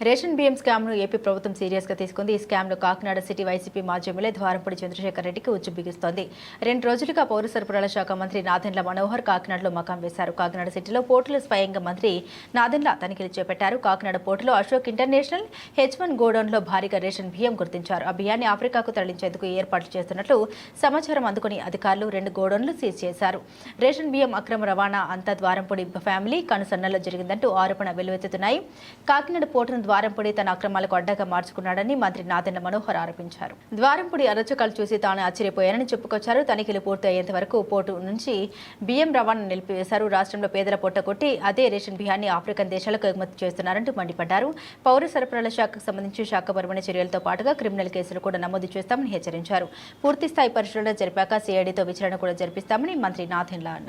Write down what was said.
Ration బియ్యం స్కామ్ను AP ప్రభుత్వం సీరియస్గా తీసుకుంది. ఈ స్కామ్లో కాకినాడ సిటీ వైసీపీ మాజీ ఎమ్మెల్యే ద్వారంపూడి చంద్రశేఖర్ రెడ్డికి ఉచ్చు బిగిస్తోంది. రెండు రోజులుగా పౌర సరఫరాల శాఖ మంత్రి నాదెండ్ల మనోహర్ కాకినాడలో మకాం వేశారు. కాకినాడ సిటీలో పోర్టులు స్వయంగా మంత్రి నాదెండ్ల తనిఖీలు చేపట్టారు. కాకినాడ పోర్టులో అశోక్ ఇంటర్నేషనల్ హెచ్ వన్ గోడౌన్లో భారీగా రేషన్ బియ్యం గుర్తించారు. ఆ బియ్యాన్ని ఆఫ్రికాకు తరలించేందుకు ఏర్పాట్లు చేస్తున్నట్లు సమాచారం అందుకుని అధికారులు రెండు గోడౌన్లు సీజ్ చేశారు. రేషన్ బియ్యం అక్రమ రవాణా అంతా ద్వారంపూడి ఫ్యామిలీ కనుసన్నల్లో జరిగిందంటూ ఆరోపణ వెల్లువెత్తుతున్నాయి కాకినాడ పోర్టును ద్వారంపూడి తన అక్రమాలకు అడ్డగా మార్చుకున్నాడని మంత్రి నాదెండ్ల మనోహర్ ఆరోపించారు. ద్వారంపూడి అరచకాలు చూసి తాను ఆశ్చర్యపోయానని చెప్పుకొచ్చారు. తనిఖీలు పూర్తయ్యేంత వరకు పోర్టు నుంచి బియ్యం రవాణా నిలిపివేశారు. రాష్ట్రంలో పేదల పొట్ట కొట్టి అదే రేషన్ బియ్యాన్ని ఆఫ్రికన్ దేశాలకు ఎగుమతి చేస్తున్నారంటూ మండిపడ్డారు. పౌర సరఫరాల శాఖకు సంబంధించి శాఖపరమైన చర్యలతో పాటుగా క్రిమినల్ కేసులు కూడా నమోదు చేస్తామని హెచ్చరించారు. పూర్తిస్థాయి పరిశీలన జరిపాక సిఐడితో విచారణ కూడా జరిపిస్తామని మంత్రి నాథెండ్ల అన్నారు.